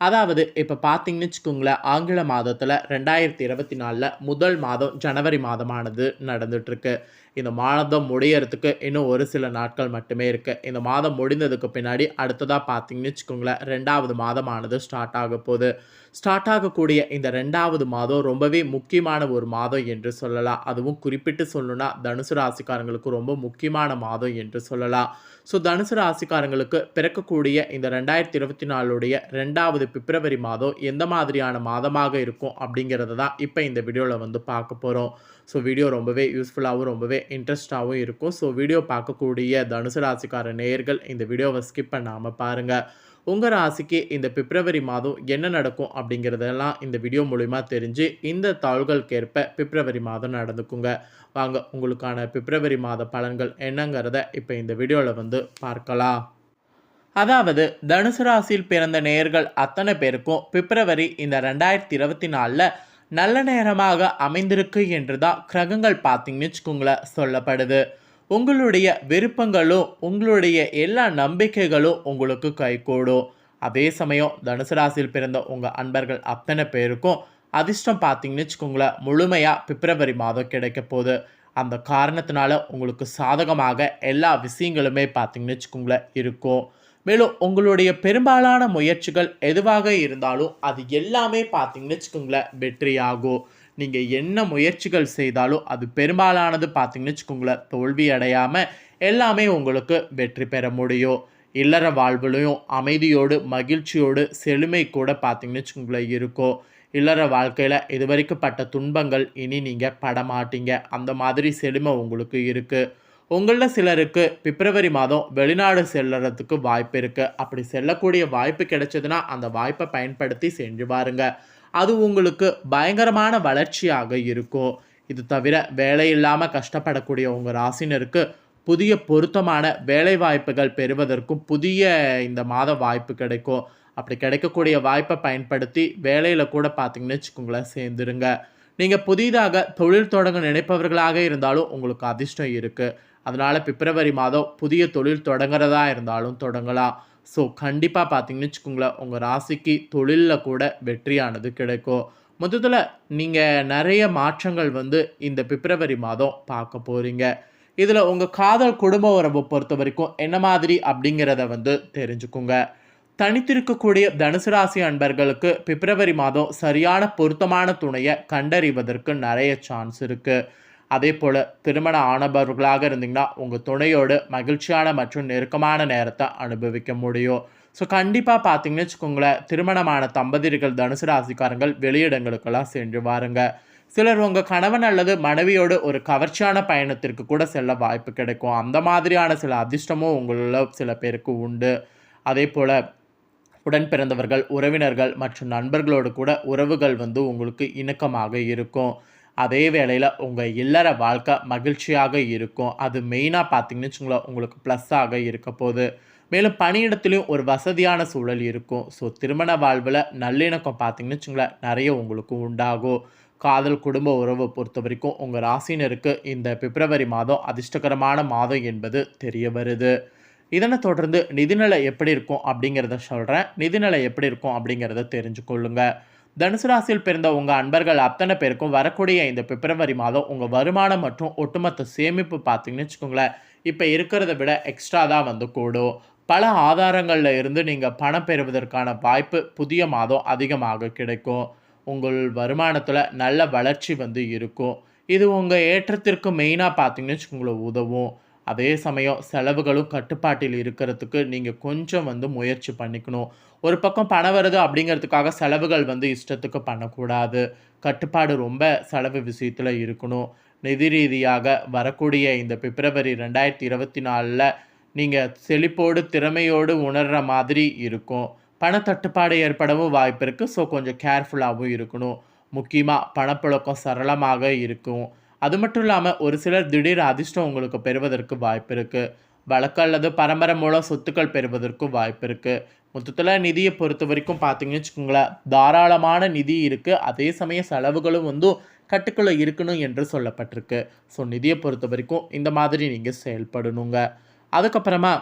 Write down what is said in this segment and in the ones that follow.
அதாவது இப்போ பார்த்தீங்கன்னு வச்சுக்கோங்களேன் ஆங்கில மாதத்தில் ரெண்டாயிரத்தி இருபத்தி நாலில் முதல் மாதம் ஜனவரி மாதமானது நடந்துகிட்ருக்கு இந்த மாதம் முடியறதுக்கு இன்னும் ஒரு சில நாட்கள் மட்டுமே இருக்குது இந்த மாதம் முடிந்ததுக்கு பின்னாடி அடுத்ததாக பார்த்தீங்கன்னு வச்சுக்கோங்களேன் ரெண்டாவது மாதமானது ஸ்டார்ட் ஆக போகுது. ஸ்டார்ட் ஆகக்கூடிய இந்த ரெண்டாவது மாதம் ரொம்பவே முக்கியமான ஒரு மாதம் என்று சொல்லலாம். அதுவும் குறிப்பிட்டு சொல்லணும்னா தனுசு ராசிக்காரங்களுக்கு ரொம்ப முக்கியமான மாதம் என்று சொல்லலாம். ஸோ தனுசு ராசிக்காரங்களுக்கு பிறக்கக்கூடிய இந்த ரெண்டாயிரத்தி இருபத்தி நாலுடைய ரெண்டாவது பிப்ரவரி மாதம் எந்த மாதிரியான மாதமாக இருக்கும் அப்படிங்கிறத தான் இப்போ இந்த வீடியோவில் வந்து பார்க்க போகிறோம் ஸோ வீடியோ ரொம்பவே யூஸ்ஃபுல்லாகவும் ரொம்பவே இன்ட்ரெஸ்டாகவும் இருக்கும். ஸோ வீடியோ பார்க்கக்கூடிய தனுசு ராசிக்கார நேயர்கள் இந்த வீடியோவை ஸ்கிப் பண்ணாமல் பாருங்கள் உங்கள் ராசிக்கு இந்த பிப்ரவரி மாதம் என்ன நடக்கும் அப்படிங்கிறதெல்லாம் இந்த வீடியோ மூலிமா தெரிஞ்சு இந்த தாள்களுக்கேற்ப பிப்ரவரி மாதம் நடந்துக்குங்க. வாங்க உங்களுக்கான பிப்ரவரி மாத பலன்கள் என்னங்கிறத இப்போ இந்த வீடியோவில் வந்து பார்க்கலாம். அதாவது தனுசு ராசியில் பிறந்த நேயர்கள் அத்தனை பேருக்கும் பிப்ரவரி இந்த ரெண்டாயிரத்தி இருபத்தி நாலில் நல்ல நேரமாக அமைந்திருக்கு என்று தான் கிரகங்கள் பார்த்தீங்கன்னு வச்சுக்கோங்களேன் சொல்லப்படுது. உங்களுடைய விருப்பங்களும் உங்களுடைய எல்லா நம்பிக்கைகளும் உங்களுக்கு கைகூடும். அதே சமயம் தனுசு ராசியில் பிறந்த உங்கள் அன்பர்கள் அத்தனை பேருக்கும் அதிர்ஷ்டம் பார்த்தீங்கன்னு வச்சுக்கோங்களேன் முழுமையாக பிப்ரவரி மாதம் கிடைக்க போகுது. அந்த காரணத்தினால உங்களுக்கு சாதகமாக எல்லா விஷயங்களுமே பார்த்தீங்கன்னு வச்சுக்கோங்களேன் இருக்கும். மேலும் உங்களுடைய பெரும்பாலான முயற்சிகள் எதுவாக இருந்தாலும் அது எல்லாமே பார்த்தீங்கன்னு வச்சுக்கோங்களேன் வெற்றியாகும். நீங்கள் என்ன முயற்சிகள் செய்தாலும் அது பெரும்பாலானது பார்த்தீங்கன்னு வச்சுக்கோங்களேன். தோல்வி அடையாமல் எல்லாமே உங்களுக்கு வெற்றி பெற முடியும். இல்லற வாழ்வுலையும் அமைதியோடு மகிழ்ச்சியோடு செழுமை கூட பார்த்தீங்கன்னு வச்சுக்கோங்களேன் இருக்கும். இல்லற வாழ்க்கையில் இதுவரைக்கும் பட்ட துன்பங்கள் இனி நீங்கள் படமாட்டீங்க. அந்த மாதிரி செழுமை உங்களுக்கு இருக்குது உங்களில் சிலருக்கு பிப்ரவரி மாதம் வெளிநாடு செல்லுறதுக்கு வாய்ப்பு இருக்குது அப்படி செல்லக்கூடிய வாய்ப்பு கிடைச்சதுன்னா அந்த வாய்ப்பை பயன்படுத்தி சென்று பாருங்கள் அது உங்களுக்கு பயங்கரமான வளர்ச்சியாக இருக்கும். இது தவிர வேலை இல்லாமல் கஷ்டப்படக்கூடிய உங்கள் ராசினருக்கு புதிய பொருத்தமான வேலை வாய்ப்புகள் பெறுவதற்கும் புதிய இந்த மாத வாய்ப்பு கிடைக்கும். அப்படி கிடைக்கக்கூடிய வாய்ப்பை பயன்படுத்தி வேலையில் கூட பார்த்தீங்கன்னு வச்சுக்கோங்களேன் சேர்ந்துருங்க. நீங்கள் புதிதாக தொழில் தொடங்க நினைப்பவர்களாக இருந்தாலும் உங்களுக்கு அதிர்ஷ்டம் இருக்குது அதனால் பிப்ரவரி மாதம் புதிய தொழில் தொடங்குறதா இருந்தாலும் தொடங்கலாம். ஸோ கண்டிப்பாக பார்த்தீங்கன்னு வச்சுக்கோங்களேன் உங்கள் ராசிக்கு தொழிலில் கூட வெற்றியானது கிடைக்கும். மொத்தத்தில் நீங்கள் நிறைய மாற்றங்கள் வந்து இந்த பிப்ரவரி மாதம் பார்க்க போகிறீங்க இதில் உங்கள் காதல் குடும்ப உறவை பொறுத்த வரைக்கும் என்ன மாதிரி அப்படிங்கிறத வந்து தெரிஞ்சுக்குங்க. தனித்திருக்கக்கூடிய தனுசு ராசி அன்பர்களுக்கு பிப்ரவரி மாதம் சரியான பொருத்தமான துணையை கண்டறிவதற்கு நிறைய சான்ஸ் இருக்குது அதே போல் திருமண ஆனவர்களாக இருந்தீங்கன்னா உங்கள் துணையோடு மகிழ்ச்சியான மற்றும் நெருக்கமான நேரத்தை அனுபவிக்க முடியும். ஸோ கண்டிப்பாக பார்த்தீங்கன்னு வச்சுக்கோங்களேன் திருமணமான தம்பதியர்கள் தனுசு ராசிக்காரங்கள் வெளியிடங்களுக்கெல்லாம் சென்று வாருங்க. சிலர் உங்கள் கணவன் அல்லது மனைவியோடு ஒரு கவர்ச்சியான பயணத்திற்கு கூட செல்ல வாய்ப்பு கிடைக்கும். அந்த மாதிரியான சில அதிர்ஷ்டமும் உங்களில் சில பேருக்கு உண்டு. அதே போல் உடன் பிறந்தவர்கள் உறவினர்கள் மற்றும் நண்பர்களோடு கூட உறவுகள் வந்து உங்களுக்கு இணக்கமாக இருக்கும். அதே வேளையில் உங்கள் இல்லற வாழ்க்கை மகிழ்ச்சியாக இருக்கும். அது மெயினாக பார்த்தீங்கன்னு வச்சுங்களேன் உங்களுக்கு ப்ளஸ்ஸாக இருக்க போகுது. மேலும் பணியிடத்துலையும் ஒரு வசதியான சூழல் இருக்கும். ஸோ திருமண வாழ்வில் நல்லிணக்கம் பார்த்தீங்கன்னு வச்சுங்களேன் நிறைய உங்களுக்கு உண்டாகும். காதல் குடும்ப உறவை பொறுத்த வரைக்கும் உங்கள் ராசினருக்கு இந்த பிப்ரவரி மாதம் அதிர்ஷ்டகரமான மாதம் என்பது தெரிய வருது. இதனை தொடர்ந்து நிதிநிலை எப்படி இருக்கும் அப்படிங்கிறத சொல்கிறேன் நிதிநிலை எப்படி இருக்கும் அப்படிங்கிறத தெரிஞ்சுக்கொள்ளுங்க. தனுசு ராசியில் பிறந்த உங்கள் அன்பர்கள் அத்தனை பேருக்கும் வரக்கூடிய இந்த பிப்ரவரி மாதம் உங்கள் வருமானம் மற்றும் ஒட்டுமொத்த சேமிப்பு பார்த்தீங்கன்னு வச்சுக்கோங்களேன். இப்போ இருக்கிறத விட எக்ஸ்ட்ரா தான் வந்து கூடும். பல ஆதாரங்களில் இருந்து நீங்கள் பணம் பெறுவதற்கான வாய்ப்பு புதிய மாதம் அதிகமாக கிடைக்கும். உங்கள் வருமானத்தில் நல்ல வளர்ச்சி வந்து இருக்கும். இது உங்கள் ஏற்றத்திற்கு மெயினாக பார்த்தீங்கன்னு வச்சுக்கோங்களேன் உதவும். அதே சமயம் செலவுகளும் கட்டுப்பாட்டில் இருக்கிறதுக்கு நீங்கள் கொஞ்சம் வந்து முயற்சி பண்ணிக்கணும். ஒரு பக்கம் பணம் வருது அப்படிங்கிறதுக்காக செலவுகள் வந்து இஷ்டத்துக்கு பண்ணக்கூடாது. கட்டுப்பாடு ரொம்ப செலவு விஷயத்தில் இருக்கணும். நிதி ரீதியாக வரக்கூடிய இந்த பிப்ரவரி ரெண்டாயிரத்தி இருபத்தி நாலில் நீங்கள் செழிப்போடு திறமையோடு உணர்கிற மாதிரி இருக்கும். பணத்தட்டுப்பாடு ஏற்படவும் வாய்ப்பு இருக்குது ஸோ கொஞ்சம் கேர்ஃபுல்லாகவும் இருக்கணும். முக்கியமாக பணப்புழக்கம் சரளமாக இருக்கும். அது மட்டும் இல்லாமல் ஒரு சிலர் திடீர் அதிர்ஷ்டம் உங்களுக்கு பெறுவதற்கு வாய்ப்பு இருக்குது வழக்கு அல்லது பரம்பரை மூலம் சொத்துக்கள் பெறுவதற்கும் வாய்ப்பு இருக்குது மொத்தத்தில் நிதியை பொறுத்த வரைக்கும் பார்த்தீங்கன்னு வச்சுக்கோங்களேன் தாராளமான நிதி இருக்குது அதே சமயம் செலவுகளும் வந்து கட்டுக்குள்ளே இருக்கணும் என்று சொல்லப்பட்டிருக்கு. ஸோ நிதியை பொறுத்த வரைக்கும் இந்த மாதிரி நீங்கள் செயல்படணுங்க. அதுக்கப்புறமா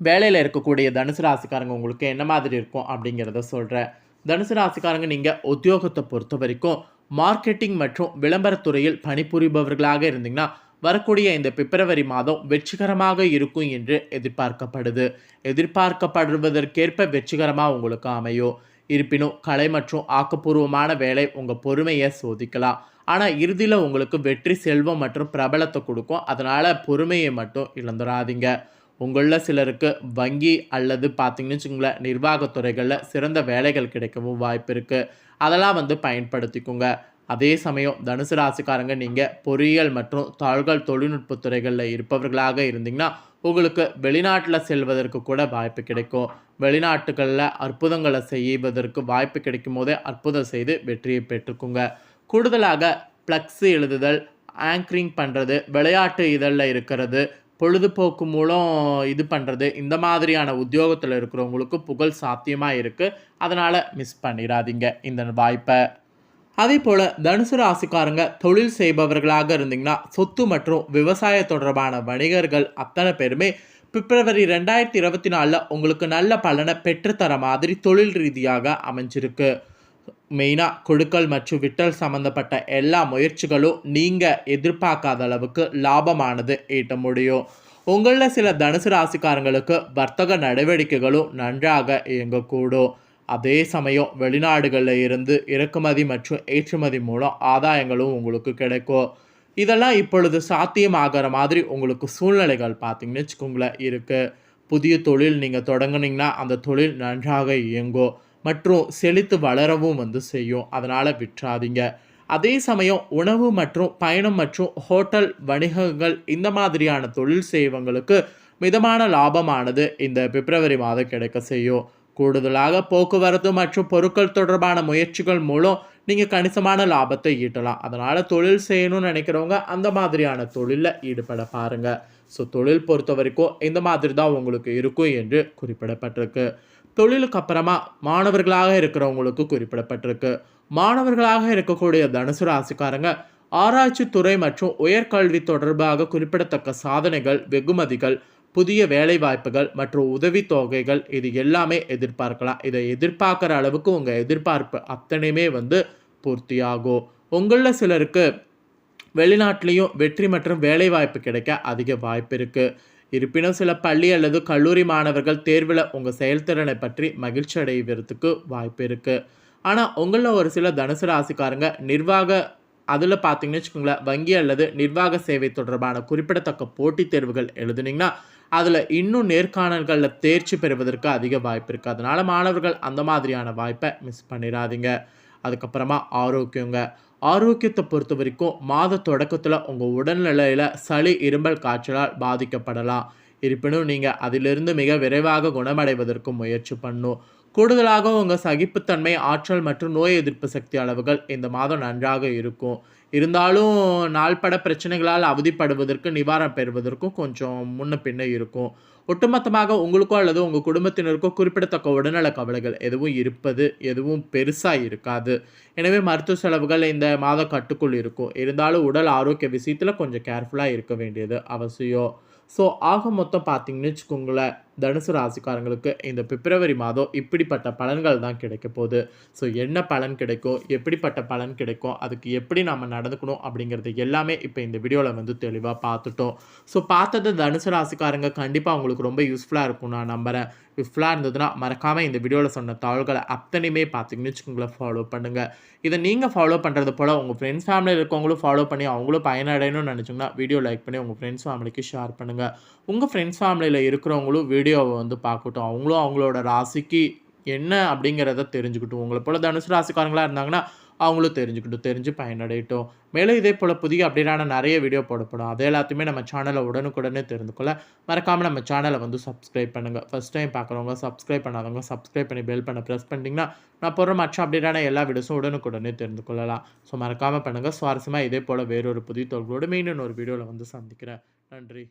வேலையில் இருக்கக்கூடிய தனுசு ராசிக்காரங்க உங்களுக்கு என்ன மாதிரி இருக்கும் அப்படிங்கிறத சொல்கிறேன் தனுசு ராசிக்காரங்க நீங்கள் உத்தியோகத்தை பொறுத்த வரைக்கும் மார்க்கெட்டிங் மற்றும் விளம்பரத்துறையில் பணிபுரிபவர்களாக இருந்தீங்கன்னா வரக்கூடிய இந்த பிப்ரவரி மாதம் வெற்றிகரமாக இருக்கும் என்று எதிர்பார்க்கப்படுது. எதிர்பார்க்கப்படுவதற்கேற்ப வெற்றிகரமாக உங்களுக்கு அமையும். இருப்பினும் கலை மற்றும் ஆக்கப்பூர்வமான வேலை உங்கள் பொறுமையை சோதிக்கலாம். ஆனால் இறுதியில் உங்களுக்கு வெற்றி செல்வம் மற்றும் பிரபலத்தை கொடுக்கும். அதனால் பொறுமையை மட்டும் இழந்துடாதீங்க. உங்களில் சிலருக்கு வங்கி அல்லது பார்த்தீங்கன்னு வச்சுங்களேன் நிர்வாகத்துறைகளில் சிறந்த வேலைகள் கிடைக்கவும் வாய்ப்பு இருக்குது அதெல்லாம் வந்து பயன்படுத்திக்கோங்க. அதே சமயம் தனுசு ராசிக்காரங்க நீங்கள் பொறியியல் மற்றும் தாழ்கள் தொழில்நுட்ப துறைகளில் இருப்பவர்களாக இருந்தீங்கன்னா உங்களுக்கு வெளிநாட்டில் செல்வதற்கு கூட வாய்ப்பு கிடைக்கும். வெளிநாட்டுகளில் அற்புதங்களை செய்வதற்கு வாய்ப்பு கிடைக்கும் போதே அற்புதம் செய்து வெற்றியை பெற்றுக்குங்க. கூடுதலாக ப்ளக்ஸு எழுதுதல் ஆங்கரிங் பண்ணுறது விளையாட்டு இதழில் இருக்கிறது பொழுதுபோக்கு மூலம் இது பண்ணுறது இந்த மாதிரியான உத்தியோகத்தில் இருக்கிறவங்களுக்கு புகழ் சாத்தியமாக இருக்குது அதனால் மிஸ் பண்ணிடாதீங்க இந்த வாய்ப்பை. அதே போல் தனுசு ராசிக்காரங்க தொழில் செய்பவர்களாக இருந்தீங்கன்னா சொத்து மற்றும் விவசாய தொடர்பான வணிகர்கள் அத்தனை பேருமே பிப்ரவரி ரெண்டாயிரத்தி இருபத்தி நாலில் உங்களுக்கு நல்ல பலனை பெற்றுத்தர மாதிரி தொழில் ரீதியாக அமைஞ்சிருக்கு. மெயினாக கொடுக்கல் மற்றும் விட்டல் சம்மந்தப்பட்ட எல்லா முயற்சிகளும் நீங்கள் எதிர்பார்க்காத அளவுக்கு லாபமானது ஈட்ட முடியும். உங்களில் சில தனுசு ராசிக்காரங்களுக்கு வர்த்தக நடவடிக்கைகளும் நன்றாக இயங்கக்கூடும். அதே சமயம் வெளிநாடுகளில் இருந்து இறக்குமதி மற்றும் ஏற்றுமதி மூலம் ஆதாயங்களும் உங்களுக்கு கிடைக்கும். இதெல்லாம் இப்பொழுது சாத்தியமாகிற மாதிரி உங்களுக்கு சூழ்நிலைகள் பார்த்தீங்கன்னு வச்சுக்கோங்களேன் இருக்குது புதிய தொழில் நீங்கள் தொடங்குனீங்கன்னா அந்த தொழில் நன்றாக இயங்கும். மற்றும் செழித்து வளரவும் வந்து செய்யும். அதனால் விற்றாதீங்க. அதே சமயம் உணவு மற்றும் பயணம் மற்றும் ஹோட்டல் வணிகங்கள் இந்த மாதிரியான தொழில் செய்வங்களுக்கு மிதமான லாபமானது இந்த பிப்ரவரி மாதம் கிடைக்க செய்யும். கூடுதலாக போக்குவரத்து மற்றும் பொருட்கள் தொடர்பான முயற்சிகள் மூலம் நீங்கள் கணிசமான லாபத்தை ஈட்டலாம். அதனால் தொழில் செய்யணும்னு நினைக்கிறவங்க அந்த மாதிரியான தொழிலில் ஈடுபட பாருங்கள் ஸோ தொழில் பொறுத்த வரைக்கும் இந்த மாதிரி தான் உங்களுக்கு இருக்கும் என்று குறிப்பிடப்பட்டிருக்கு. தொழிலுக்கு அப்புறமா மாணவர்களாக இருக்கிறவங்களுக்கு குறிப்பிடப்பட்டிருக்கு. மாணவர்களாக இருக்கக்கூடிய தனுசு ராசிக்காரங்க ஆராய்ச்சி துறை மற்றும் உயர்கல்வி தொடர்பாக குறிப்பிடத்தக்க சாதனைகள் வெகுமதிகள் புதிய வேலைவாய்ப்புகள் மற்றும் உதவித்தொகைகள் இது எல்லாமே எதிர்பார்க்கலாம். இதை எதிர்பார்க்குற அளவுக்கு உங்கள் எதிர்பார்ப்பு அத்தனையுமே வந்து பூர்த்தியாகும். உங்களில் சிலருக்கு வெளிநாட்டிலையும் வெற்றி மற்றும் வேலைவாய்ப்பு கிடைக்க அதிக வாய்ப்பு இருக்குது இருப்பினும் சில பள்ளி அல்லது கல்லூரி மாணவர்கள் தேர்வில் உங்கள் செயல்திறனை பற்றி மகிழ்ச்சி அடைவதற்கு வாய்ப்பு இருக்குது ஆனால் உங்களில் ஒரு சில தனுசு ராசிக்காரங்க நிர்வாக அதில் பார்த்தீங்கன்னு வச்சுக்கோங்களேன் வங்கி அல்லது நிர்வாக சேவை தொடர்பான குறிப்பிடத்தக்க போட்டித் தேர்வுகள் எழுதுனீங்கன்னா அதில் இன்னும் நேர்காணல்களில் தேர்ச்சி பெறுவதற்கு அதிக வாய்ப்பு இருக்குது அதனால் மாணவர்கள் அந்த மாதிரியான வாய்ப்பை மிஸ் பண்ணிடாதீங்க. அதுக்கப்புறமா ஆரோக்கியங்க. ஆரோக்கியத்தை பொறுத்த வரைக்கும் மாத தொடக்கத்தில் உங்கள் உடல்நிலையில் சளி இருமல் காய்ச்சலால் பாதிக்கப்படலாம். இருப்பினும் நீங்கள் அதிலிருந்து மிக விரைவாக குணமடைவதற்கு முயற்சி பண்ணும். கூடுதலாக உங்கள் சகிப்புத்தன்மை ஆற்றல் மற்றும் நோய் எதிர்ப்பு சக்தி அளவுகள் இந்த மாதம் நன்றாக இருக்கும். இருந்தாலும் நாள்பட பிரச்சனைகளால் அவதிப்படுவதற்கு நிவாரணம் பெறுவதற்கும் கொஞ்சம் முன்ன பின்ன இருக்கும். ஒட்டுமொத்தமாக உங்களுக்கோ அல்லது உங்கள் குடும்பத்தினருக்கோ குறிப்பிடத்தக்க உடல்நல கவலைகள் எதுவும் இருப்பது எதுவும் பெருசாக இருக்காது. எனவே மருத்துவ செலவுகள் இந்த மாத கட்டுக்குள் இருக்கும். இருந்தாலும் உடல் ஆரோக்கிய விஷயத்தில் கொஞ்சம் கேர்ஃபுல்லாக இருக்க வேண்டியது அவசியம். ஸோ ஆக மொத்தம் பார்த்தீங்கன்னு வச்சுக்கோங்களேன். தனுசு ராசிக்காரங்களுக்கு இந்த பிப்ரவரி மாதம் இப்படிப்பட்ட பலன்கள் தான் கிடைக்க போகுது. ஸோ என்ன பலன் கிடைக்கும் எப்படிப்பட்ட பலன் கிடைக்கும் அதுக்கு எப்படி நம்ம நடந்துக்கணும் அப்படிங்கிறது எல்லாமே இப்போ இந்த வீடியோவில் வந்து தெளிவாக பார்த்துட்டோம். ஸோ பார்த்தது தனுசு ராசிக்காரங்க கண்டிப்பாக உங்களுக்கு ரொம்ப யூஸ்ஃபுல்லாக இருக்கும் நான் நம்புகிறேன் யூஸ்ஃபுல்லாக இருந்ததுன்னா மறக்காமல் இந்த வீடியோவில் சொன்ன தாள்களை அத்தனையுமே பார்த்தீங்கன்னு வச்சுக்கோங்களேன் ஃபாலோ பண்ணுங்கள் இதை நீங்கள் ஃபாலோ பண்ணுறது போல் உங்கள் ஃப்ரெண்ட்ஸ் ஃபேமிலியில் இருக்கவங்களும் ஃபாலோ பண்ணி அவங்களும் பயனடையணும்னு நினச்சிங்கன்னா வீடியோ லைக் பண்ணி உங்கள் ஃப்ரெண்ட்ஸ் ஃபேமிலிக்கு ஷேர் பண்ணுங்கள் உங்கள் ஃப்ரெண்ட்ஸ் ஃபேமிலியில் இருக்கிறவங்களும் வீடியோவை வந்து பார்க்கட்டும். அவங்களும் அவங்களோட ராசிக்கு என்ன அப்படிங்கிறத தெரிஞ்சுக்கிட்டும். உங்களை போல் தனுசு ராசிக்காரங்களாக இருந்தாங்கன்னா அவங்களும் தெரிஞ்சுக்கிட்டும். தெரிஞ்சு பயனடையட்டும். மேலும் இதே போல் புதிய அப்டேட்டான நிறைய வீடியோ போடப்படும். அது எல்லாத்தையுமே நம்ம சேனலை உடனுக்குடனே தெரிந்து கொள்ள மறக்காமல் நம்ம சேனலை வந்து சப்ஸ்கிரைப் பண்ணுங்கள் ஃபஸ்ட் டைம் பார்க்குறவங்க சப்ஸ்கிரைப் பண்ணாதவங்க சப்ஸ்கிரைப் பண்ணி பெல் பண்ண ப்ரெஸ் பண்ணிட்டீங்கன்னா நான் போகிற மற்ற அப்டேட்டான எல்லா வீடியோஸும் உடனுக்குடனே தெரிந்து கொள்ளலாம். ஸோ மறக்காமல் பண்ணுங்கள் சுவாரஸ்யமாக இதே போல் வேறொரு புதிய தொழில்களோடு மீண்டும் ஒரு வீடியோவில் வந்து சந்திக்கிறேன். நன்றி.